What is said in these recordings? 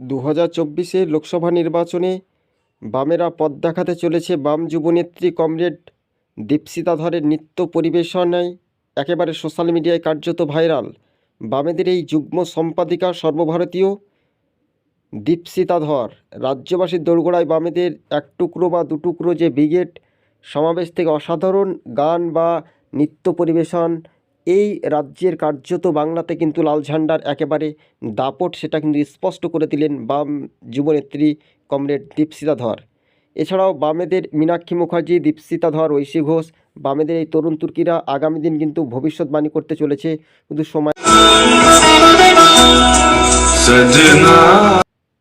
দু হাজার চব্বিশের লোকসভা নির্বাচনে বামেরা পথ দেখাতে চলেছে বাম যুবনেত্রী কমরেড দীপশিতা ধরের নৃত্য পরিবেশনায় একেবারে সোশ্যাল মিডিয়ায় কার্যত ভাইরাল। বামেদের এই যুগ্ম সম্পাদিকা সর্বভারতীয় দীপশিতা ধর রাজ্যবাসীর দোরগোড়ায় বামেদের এক টুকরো বা দু টুকরো যে ব্রিগেড সমাবেশ থেকে অসাধারণ গান বা নৃত্য পরিবেশন এই রাজ্যের কার্যত বাংলাতে কিন্তু লাল ঝান্ডার একেবারে দাপট সেটা কিন্তু স্পষ্ট করে দিলেন বাম যুবনেত্রী কমরেড দীপসিতা ধর এছাড়াও বামেদের মীনাক্ষী মুখার্জি দীপসিতা ধর ঐশী ঘোষ, বামেদের এই তরুণ তুর্কিরা আগামী দিন কিন্তু ভবিষ্যৎবাণী করতে চলেছে। কিন্তু সময়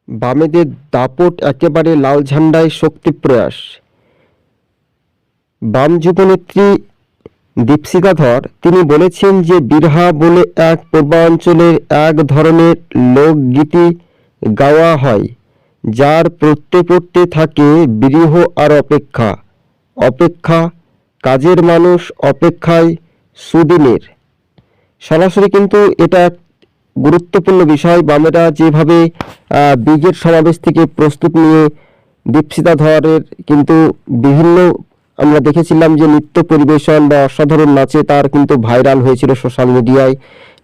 বামেদের দাপট একেবারে লাল ঝান্ডায় শক্তি প্রয়াস। বাম যুবনেত্রী দীপশিকা ধর তিনি বলেছেন যে বিরহা বলে এক পূর্বাঞ্চলের এক ধরনের লোকগীতি গাওয়া হয়, যার পড়তে পড়তে থাকে বিরহ আর অপেক্ষা। অপেক্ষা কাজের মানুষ, অপেক্ষায় সুদিনের। সরাসরি কিন্তু এটা গুরুত্বপূর্ণ বিষয়, বামেরা যেভাবে ব্রিগেড সমাবেশ থেকে প্রস্তুত নিয়ে দীপশিতা ধরের কিন্তু বিভিন্ন আমরা দেখেছিলাম যে নৃত্য পরিবেশন বা অসাধারণ নাচে তার কিন্তু ভাইরাল হয়েছিল সোশ্যাল মিডিয়ায়।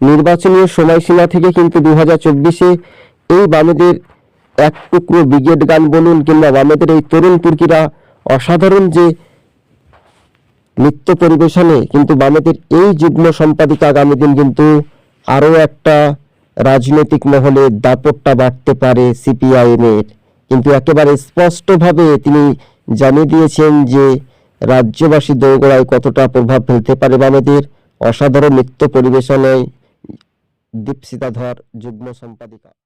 নির্বাচনীয় সময়সীমা থেকে কিন্তু দু হাজার চব্বিশে এই বামেদের এক টুকরো ব্রিগেড গান বলুন কিংবা বামেদের এই তরুণ তুর্কিরা অসাধারণ যে নৃত্য পরিবেশনে কিন্তু বামেদের এই যুগ্ম সম্পাদিকা আগামী দিন কিন্তু আরও একটা রাজনৈতিক মহলে দাপটটা বাড়তে পারে সিপিআইএম এর কিন্তু একেবারে স্পষ্টভাবে তিনি জানিয়ে দিয়েছেন যে রাজ্যবাসী দৌগড়ায় কতটা প্রভাব ফেলতে পারে বামেদের অসাধারণ নৃত্য পরিবেশনায় দীপসিতাধর যুগ্ম সম্পাদিকা।